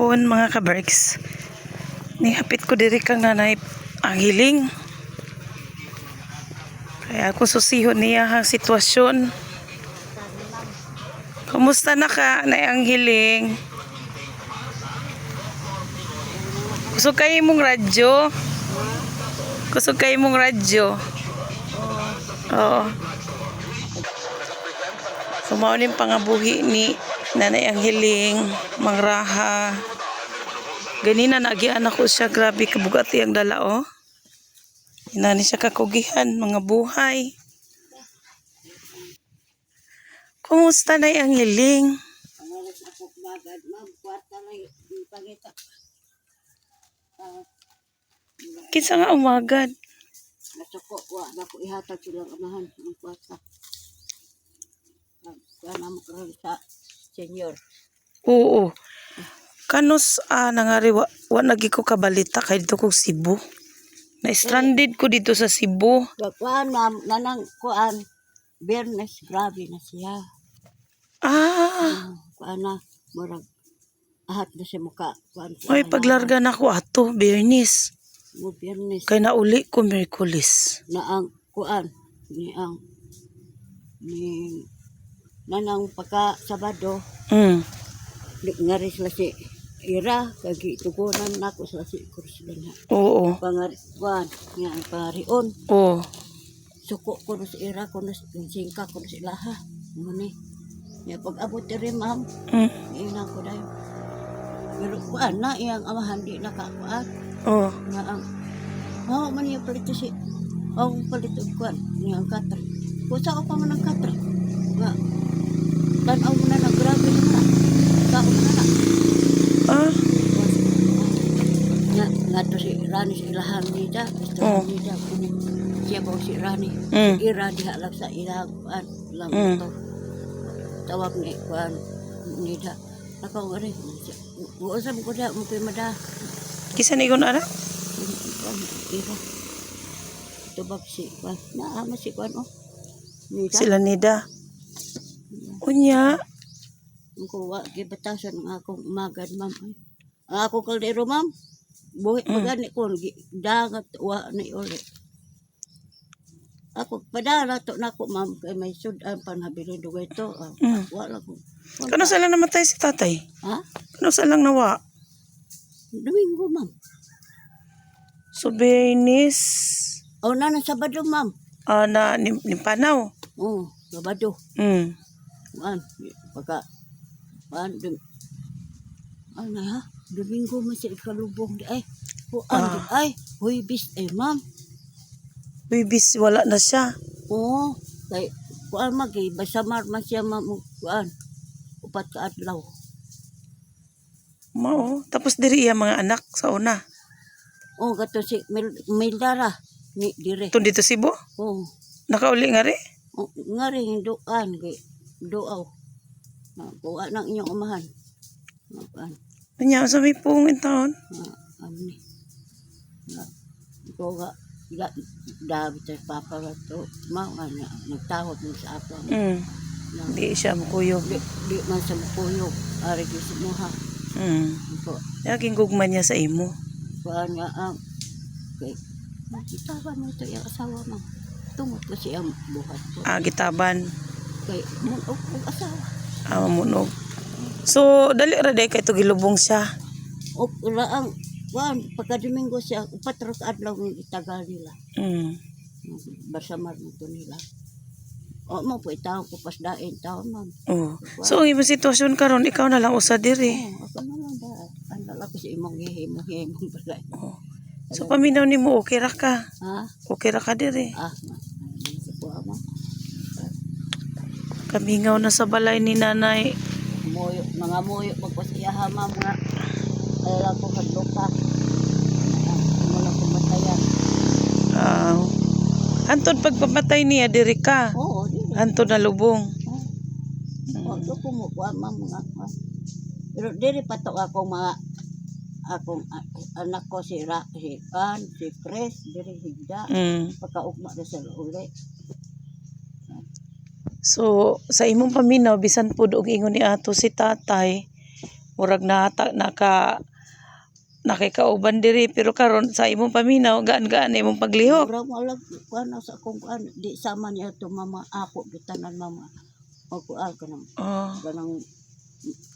hapon mga kabarks. Nihapit ko diri kang nanay ang hiling. Kaya ako susihon niya ang sitwasyon. Kumusta na ka na ang hiling? Kusog kayo mong radyo? Kusog kayo mong radyo? Oo. Sumaon yung pangabuhi ni Nanay ang hiling, mangraha. Ganina nagyan ako siya, grabe kabugat ang dala oh. Inani siya kakugihan, mga buhay. Kumusta na ang hiling? Pangalas ako. Ah, Kinsa nga umagad? nasuko, wa na ko ihatag silang amahan ng kwarta. Ah, Sana mo karoon sa senior. Oo. Kanos ah nangari wa, wa nagi ko kabalita kay dito kog Cebu. Na stranded ko dito sa Cebu. Kuan, ma'am, nanang kuan. Bernes, grabe na siya. Ah, Ah, Kuan na, murag ahat na siya muka. Kuan, may paglarga na ko ato, Bernis. Mo Bernes. Kay nauli ko Miyerkules. na ang kuan ni ang ni nanang pagka Sabado. Mm. ngari sila si Ira kagi tugunan nako sila si kursulan na Oo. pangari kuan nga ang pangarion Oo. suko ko na si Ira ko na si singka ko na si Laha. Muni ya pag abot diri ma'am Mm. ina ko dayo pero kuan na iyang amahan di nakakuan Oo. nga ang mao man niya palito si ang palito kuan niya ang katra kusa ko pa man ang katra nga tanaw mo na na grabe na kao mo na na Ah, nga nga to si Rani si ilahan nida gusto Oo. nida kuni siya ba si Rani Mm. ira diha lang sa ilang kuan lang Mm. to tawag ni kuan nida ako nga rin Uusap ko da mo kay mada kisa ni kun ara? Ira tubag si kuan naama si kuan oh nida Sila nida. Unya. ko wa gibatasan ang akong umagad ma'am ang akong kaldero ma'am buhi Mm. magani ko dagat wa ni uli ako padala to nako ma'am kay may sudan pa nabili dugay to ah, Mm. wala ko Kano sa lang namatay si tatay? ha Kano sa lang nawa? domingo ma'am So, Bernis. o na na sabado ma'am Ah, na, ni, ni Panaw. oh sabado Mm. An pagka an dum ano ha domingo man sila kalubong di ay o an di ay huy bis eh ma'am Bibis, wala na siya. Oo. Kay kuan magi basamar man siya mamu kuan. Upat ka adlaw. Mao. Tapos diri iya mga anak sa una. Oh gato si Mil Mildara ni dire. Tun dito Cebu. Oh. Nakauli nga rin. oh nga rin doan kay doaw. Na kuha nang inyong umahan. Na kuan. Kanya sa may pungin taon. Na amni. Na ko ga da dabi sa papa ra to mao nga nagtawag mo sa ako. Mm. Na Di siya mukuyog. di, di man sa puyog ari gyud mo ha. Mm. Ko Yaking gugman niya sa imo. kuan nga ang kay nakitaban mo ito yung asawa mo tungod ko siyang buhat ko Ah, gitaban. Kay mo og asawa Ah, mamunog. So, dali ra day kay to gilubong siya. og ula ang kuan pagka Domingo siya upat ra ka adlaw ng itagal nila Mm. basamar mo to nila o mo po itaw ko pas dain taon ma'am Oh. So, ang imong sitwasyon karon ikaw na lang usa diri. oh ako na lang ba ang lala ko si imong gihimo himo pala Oh. So, paminaw nimo okay ra ka. ha Okay ra ka diri. ah sa po mo Kamingaw na sa balay ni nanay. moyo mga moyo magpasiyaha ma'am nga ay lang ko hadlok ka mo lang kumatayan Ah. Antod pagpamatay niya diri ka. oo di Antod na lubong. oh do ko mo kuha ma'am mga pero diri pa to ako mga akong anak ko si Ra, si Kan, si Chris, diri higda, Mm. pagkaugma na sa uli. So, sa imong paminaw, bisan po og ingon ni ato si tatay, murag nata naka nakikauban diri pero karon sa imong paminaw gaan-gaan na imong paglihok. Mura mo lang kuan sa kung kuan di sama niya to mama ako bitanan mama. O kuan ka nang Oh. kanang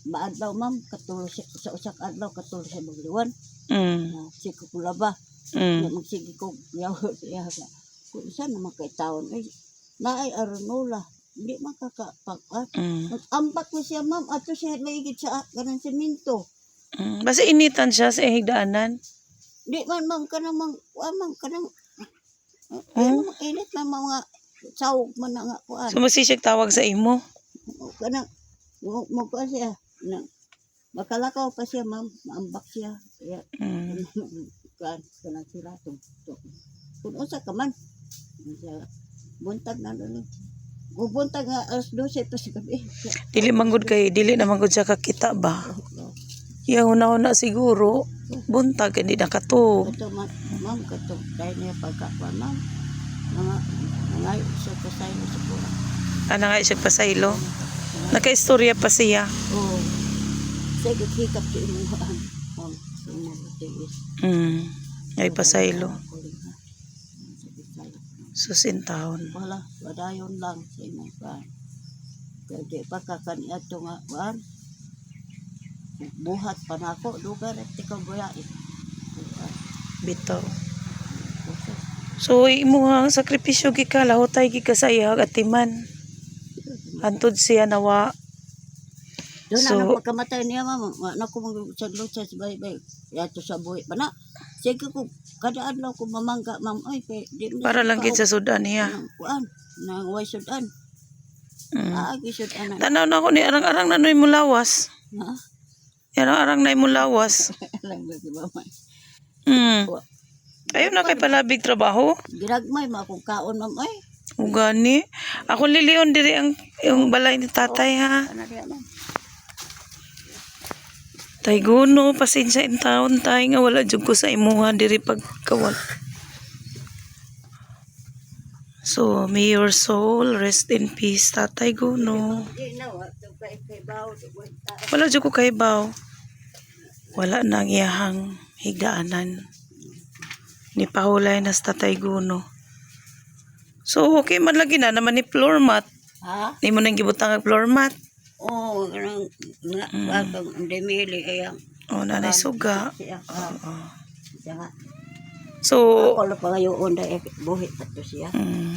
maadlaw ma'am katulo sa, sa usak adlaw katulo sa bagliwan. Mm. Na sige ko laba. Mm. Na magsige ko yaw yaw. Kung isa naman kay taon ay naay aranola. Hindi makakapakat. Mm. Ambak ko siya ma'am ato siya naigit sa kanang semento. Mm. Basta initan siya sa higdaanan. Di man ma'am kanang mang kuan ma'am kanang Hmm? hmm? init na mga sawog man na nga kuan. So masisig tawag sa imo. kanang mo mo kuan siya na makalakaw pa siya ma'am maambak siya. Ya, Mm. kuan kanang sila. Kung unsa ka man buntag na doon. Bubuntag nga alas 12 pa sa gabi. Dili manggod kay dili na manggod siya kakita ba. Yang una-una siguro buntag hindi nakatug. Ito ma'am, ma'am kato dahil niya pagkakuan ma'am. Mga mga sa kasay na sa pura. Ana nga siya pasaylo. Nakaistorya pa siya. Oh. Sige, hikap sa imong haan. Ma'am. Mm. Ay pasaylo. Ako rin, ha. Sa Bisaya. Susintahon. Wala, wadayon lang sa imong haan. Kaya di pa kakaniya ito nga, haan. Buhat pa na ako, lugar at ikaw buyain. Bitaw. So imo ang sakripisyo gika lahutay gika sa iya atiman. Hantod siya nawa. Doon So- na pagkamatay niya, mama, na ko magsadlo sa bay-bay. Yato sa buhay pa na. Sige ko, kada adlaw ko mamangga, ma'am, ay, kay, di na Para lang gid sa sudan niya. Nang kuan, nang way sudan. Mm. Aagi sudan na. Tanaw na ako ni arang-arang na noy mulawas. Ha? Arang-arang na mulawas. Lang ba si mama? Mm. Ayun na kay palabig trabaho. Ginagmay, mga kung kaon, ma'am, ay. Ugani. Ako lilion diri ang yung balay ni tatay ha. Diya, ma'am? Tay guno, pasensya in taon tay nga wala jud ko sa imuha diri pagkawal. So, may your soul rest in peace, tatay guno. Wala jud ko kay baw. Wala na ang iyahang higdaanan. Ni pahulay na sa tatay guno. So, okay man lagi na naman ni floor mat. Ha? Ni mo nang gibutang ang floor mat. Oo, ganang, nga, Mm. batang, demili, ayang, O, nanay suga. siya, Oo. siya nga. So, Ako pa ngayon, dahil buhit pa to siya. mm,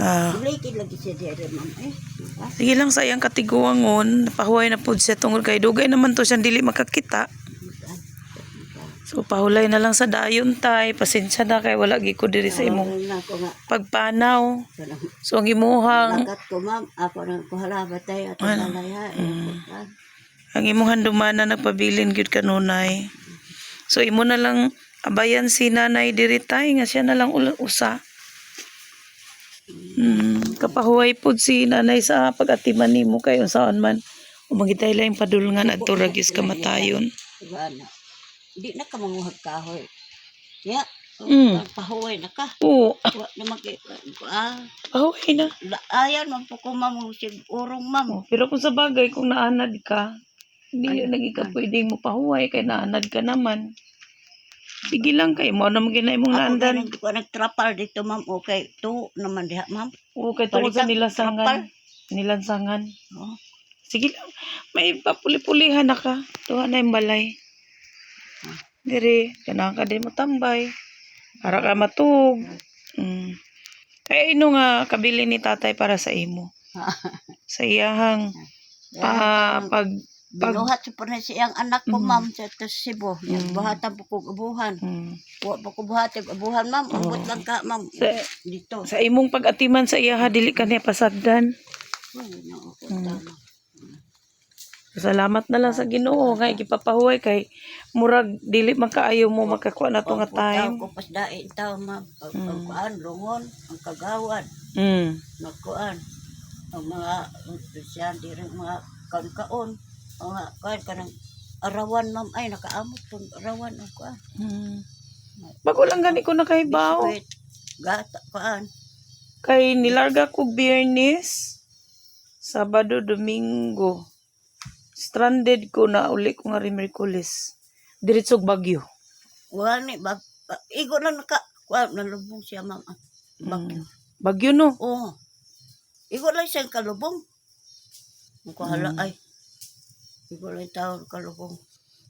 ah, Bulikid lagi siya diya rin, ma'am, eh. Ha? Sige lang sayang katiguangon, pahuway na pud siya tungod kay dugay naman to siyang dili makakita. So pahulay na lang sa dayon tay, pasensya na kay wala gi ko diri sa imong na ako nga, pagpanaw. So ang imuhang lagat ko, ma'am, ako nang kuhalaba tayo at Ano? lalaya, eh. Mm. Ah, ang imuhang handumana nagpabilin gyud kanunay. So imo na lang abayan si nanay diri tay nga siya na lang ula- usa. Hmm, kapahuway pud si nanay sa pag-atiman nimo kay unsaon man umagitay lang padulngan adto ragis kamatayon. Diba na? Di na ka manguhag kahoy. Ya, Mm. pahuway na ka. Oo, Wa na mag ah, pahuway na. la, ayan man po ko ma'am sig urong ma'am. Oh, pero kung sa bagay, kung naanad ka, hindi Ano? lagi ka pwede mo pahuway kay naanad ka naman. Sige lang kay mo na magina imong Ako naandan. ganun ko nagtrapal dito ma'am. Okay, to naman diha ma'am. Oo, kay tungkol sa Balikan, nilansangan. Nilansangan. Oh. Sige lang, may papuli-pulihan na ka. Tuha na yung balay. Diri, ganahan ka din mo tambay. Para ka matug. Mm. Kaya ino nga kabili ni tatay para sa imo. Sa iyahang pa, pag Binuhat sa pa siyang anak ko Mm. ma'am sa to Cebu. Mm. buhatan po ko abuhan. mm, po ko buhatan abuhan ma'am. Ambot Oo. lang ka ma'am. Sa- Dito. sa imong pag-atiman sa iyaha dili ka niya pasagdan. Ay, no, okay, Mm. tama. Salamat na lang sa Ginoo kay gipapahuway kay murag dili man kaayo mo makakuha na to nga time. ko pas dain tao ma'am. Pag Mm. ang kuan, lungon, ang kagawad. Mm. nagkuan ang mga siyan di rin mga kaon-kaon ang mga kuan kanang arawan ma'am ay nakaamot tong arawan ang kuan Mm. Bago lang gani ko nakahibaw. gata kuan Kay nilarga ko biyernes, Sabado, Domingo. Stranded ko na uli ko nga rin Merkulis. Diretsog Bagyo. Wala ni, bag, bag, igo lang naka, kuan, nalubong siya, ma'am. ah. Bagyo. Mm. Bagyo no. Oo. Igo lang siyang kalubong. Ang kahala Mm. ay. Igo lang taon kalubong.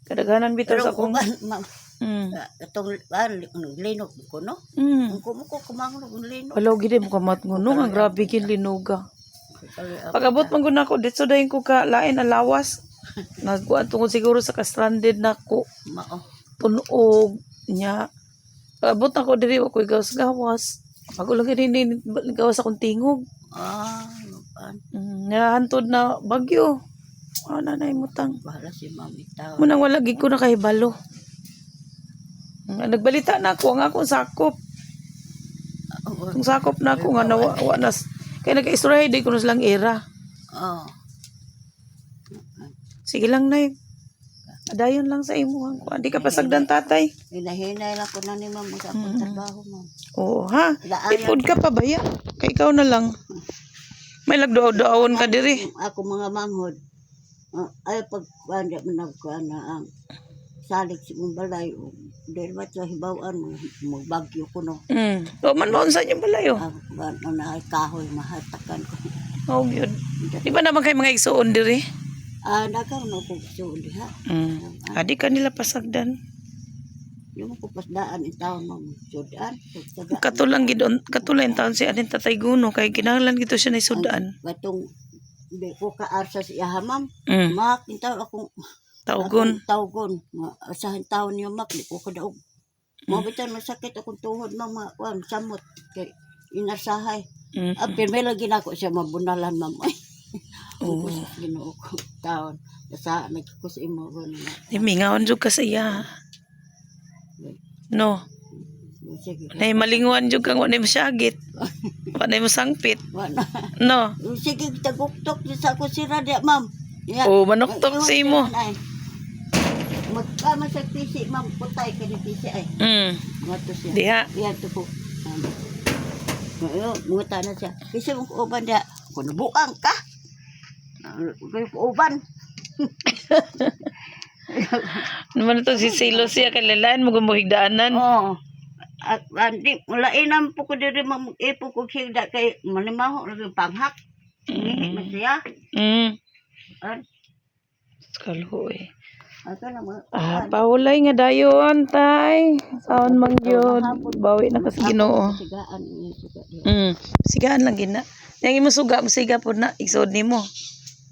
Kadaghanan bitaw Pero sa akong... kuman, ma'am, Mm. ah, itong ah, li- linog ko, no? Mm. Ang kumo ko kumanglo ng linog. Alaw gid mo kamat ngono nga grabe gid linuga. Pagabot man gud nako dito dayon ko ka lain alawas. Nagkuan tungod siguro sa ka-stranded nako. Mao. Punog nya. Pagabot nako diri wa koy gawas-gawas. Pag ulang gid gawas akong tingog. Ah, lupan. Mm, nahantod na bagyo. Ano na imutang. Bahala si ma'am itaw. Munang wala gid ko na kahibalo. Mm, Nagbalita na ako ang akong sakop. Oo. Ang sakop na ako nga nawa wa nas. Kaya nag-istorya di ko na silang era. Oo. Sige lang na Adayon lang sa imo. Kung di ka pasagdan tatay. Hinahinay lang ko na ni ma'am sa akong trabaho, ma'am. Oo ha. Ipod ka pa baya. Kay ikaw na lang. May lagdoon ka diri. Ako mga manghod. ah, ay pag ako na ang salik si mong balay. Dahil ba sa hibawaan mo, magbagyo ko no. Mm. O man mo sa inyo balayo. Ang ano na ay kahoy, mahatakan ko. Oh, yun. Di ba naman kay mga igsuon diri? Ah, nagkaroon ako gusto diha. Mm. Adi ka nila pasagdan. Yung ko pasdaan in taon mo, sudan. Katulang gidon, katulay ang taon si Anin Tatay Guno kay kinahanglan gito siya na sudan. Batong, di ko kaarsa si Ahamam. Mm. Mak, in taon akong Taugon. Nga, Asahan taon niyo mak, di ko kadaog. Mabitan masakit akong tuhod ng mga kwan, samot. Kay inasahay. Mm. Apin may lagi na ako siya mabunalan. Ay, Oo. oh. ginoo ko taon. Sa nagkus imo ko na. Di mingaon jud ka sa iya. No. Sige. Nay malinguan jud kang wala mo syagit. Wala mo sangpit. Wala. No. Sige, taguktok sa ako sira di, ma'am. Ya. Oh, manuktok sa imo. siya, nay. Magkama sa pisi, ma'am. Putay ka ni pisi ay. Mm. Mato siya. Diha. Yan to po. Ngayon, mga tanan siya. Mong kuuban dia. Kung nabuang ka. Kung kuuban. Naman ito si Silo siya kailangan mo gumuhigdaanan. Oo. At andi, wala inam po ko diri mag ipo ko higda kay manimaho yung panghak. Man siya. Mm. An, Kalho eh. Ato na mga Ah, paulay nga dayon, tay. Saon mang yun. Bawi na kasi ginoo. sigaan. Mm. Sigaan lang gina. Yang imo suga, musiga po na. Iksod ni mo.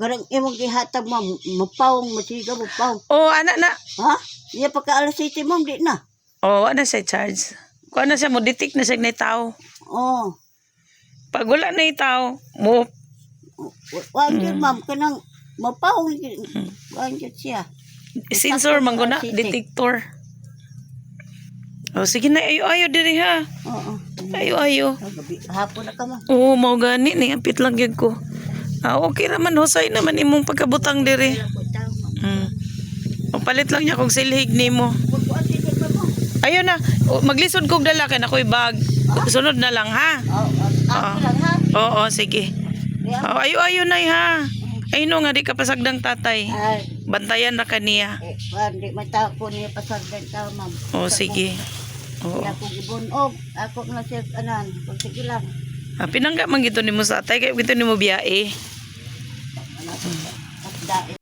Garang imong gihatag mo mapawong masiga mo pawong. Oh, anak na. Ha? Iya pagka alas 7 ma'am di na. Oh, ano siya charge? Kung ano siya mo, detect na siya na tao. Oh. Pag wala na tao, mo, Wag yun ma'am kanang mapawong wag yun siya. Sensor man ko na, detector. Oh, sige na, ayo-ayo diri ha. Oo. Ayo-ayo. Gabi hapon na ka ma'am. Oo, mau gani ni apit lang gyud ko. Ah, okay naman husay naman imong pagkabutang diri. Mm. Palit lang niya kog silhig nimo. Kung. Ayun na, O, maglisod kog dala kay nakoy bag. Sunod na lang ha. Oo, ako lang ha. Oo, sige. Yeah. Oh, ayo ayo nay ha. Ay no nga di ka pasagdang tatay. Ay, Bantayan na kaniya. eh, kuan di mata ko niya pasagdan taw ma'am. Oh, sige. Oo. Kaya ako gibunog. Ako na siya anan. Kung sige lang. Ah, pinangga man gito nimo sa atay kay gito nimo biyae. Ano.